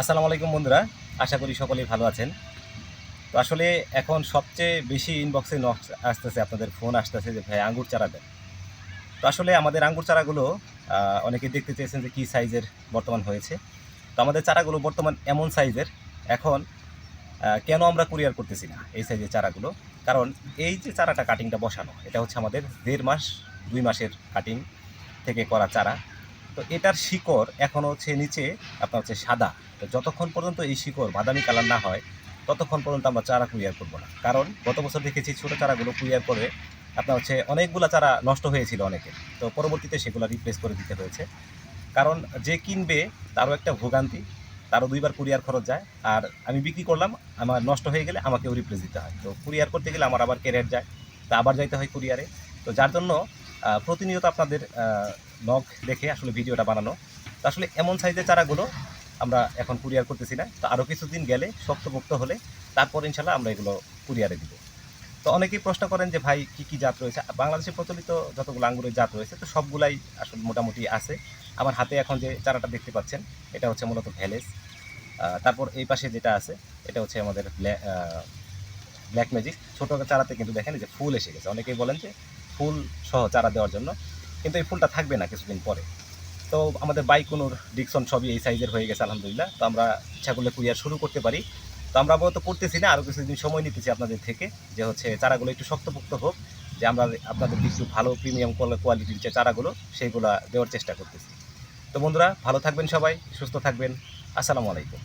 আসসালামু আলাইকুম বন্ধুরা, আশা করি সকলেই ভালো আছেন। তো আসলে এখন সবচেয়ে বেশি ইনবক্সে নক আসতেছে, আপনাদের ফোন আসতেছে যে, ভাই, আঙ্গুর চারা দেন। তো আসলে আমাদের আঙ্গুর চারাগুলো অনেকে দেখতে চেয়েছেন যে, কী সাইজের বর্তমান হয়েছে। তো আমাদের চারাগুলো বর্তমান এমন সাইজের, এখন কেন আমরা কুরিয়ার করতেছি না এই সাইজের চারাগুলো? কারণ এই যে চারাটা কাটিংটা বসানো, এটা হচ্ছে আমাদের দেড় মাস, দুই মাসের কাটিং থেকে করা চারা। তো এটার শিকড় এখন হচ্ছে নিচে, আপনার হচ্ছে সাদা। তো যতক্ষণ পর্যন্ত এই শিকড় বাদামি কালার না হয়, ততক্ষণ পর্যন্ত আমরা চারা কুরিয়ার করব না। কারণ গত বছর দেখেছি ছোটো চারাগুলো কুরিয়ার করে আপনার হচ্ছে অনেকগুলো চারা নষ্ট হয়েছিল অনেকে। তো পরবর্তীতে সেগুলো রিপ্লেস করে দিতে হয়েছে। কারণ যে কিনবে তারও একটা ভোগান্তি, তারও দুইবার কুরিয়ার খরচ যায়। আর আমি বিক্রি করলাম, আমার নষ্ট হয়ে গেলে আমাকেও রিপ্লেস দিতে হয়। তো কুরিয়ার করতে গেলে আমার আবার ক্যারিয়ার যায়? তা আবার যাইতে হয় কুরিয়ারে। তো যার জন্য প্রতিনিয়ত আপনাদের নখ দেখে আসলে ভিডিওটা বানানো। তো আসলে এমন সাইজের চারাগুলো আমরা এখন কুরিয়ার করতেছি না। তো আরও কিছুদিন গেলে শক্তপোক্ত হলে তারপর ইনশাল্লাহ আমরা এগুলো কুরিয়ারে দিব। তো অনেকেই প্রশ্ন করেন যে, ভাই, কি কি জাত রয়েছে? বাংলাদেশে প্রচলিত যতগুলো আঙ্গুরের জাত রয়েছে, তো সবগুলাই আসলে মোটামুটি আছে। আমার হাতে এখন যে চারাটা দেখতে পাচ্ছেন, এটা হচ্ছে মূলত ভ্যালেস তারপর এই পাশে যেটা আছে, এটা হচ্ছে আমাদের ব্ল্যাক ম্যাজিক ছোটো চারাতে কিন্তু দেখেন যে ফুল এসে গেছে। অনেকেই বলেন যে ফুল সহ চারা দেওয়ার জন্য। কিন্তু এই ফুলটা থাকবে না কিছুদিন পরে। তো আমাদের বাইকুনুর ডিকসন সবই এই সাইজের হয়ে গেছে, আলহামদুলিল্লাহ। তো আমরা ইচ্ছা করলে শুরু করতে পারি। তো আমরা আপাতত করতেছি না, আরও কিছুদিন সময় নিতেছি আপনাদের থেকে যে হচ্ছে চারাগুলো একটু শক্তপোক্ত হোক, যে আমরা আপনাদের কিছু ভালো প্রিমিয়াম কোয়ালিটির যে চারাগুলো, সেইগুলো দেওয়ার চেষ্টা করতেছি। তো বন্ধুরা, ভালো থাকবেন সবাই, সুস্থ থাকবেন। আসসালামু আলাইকুম।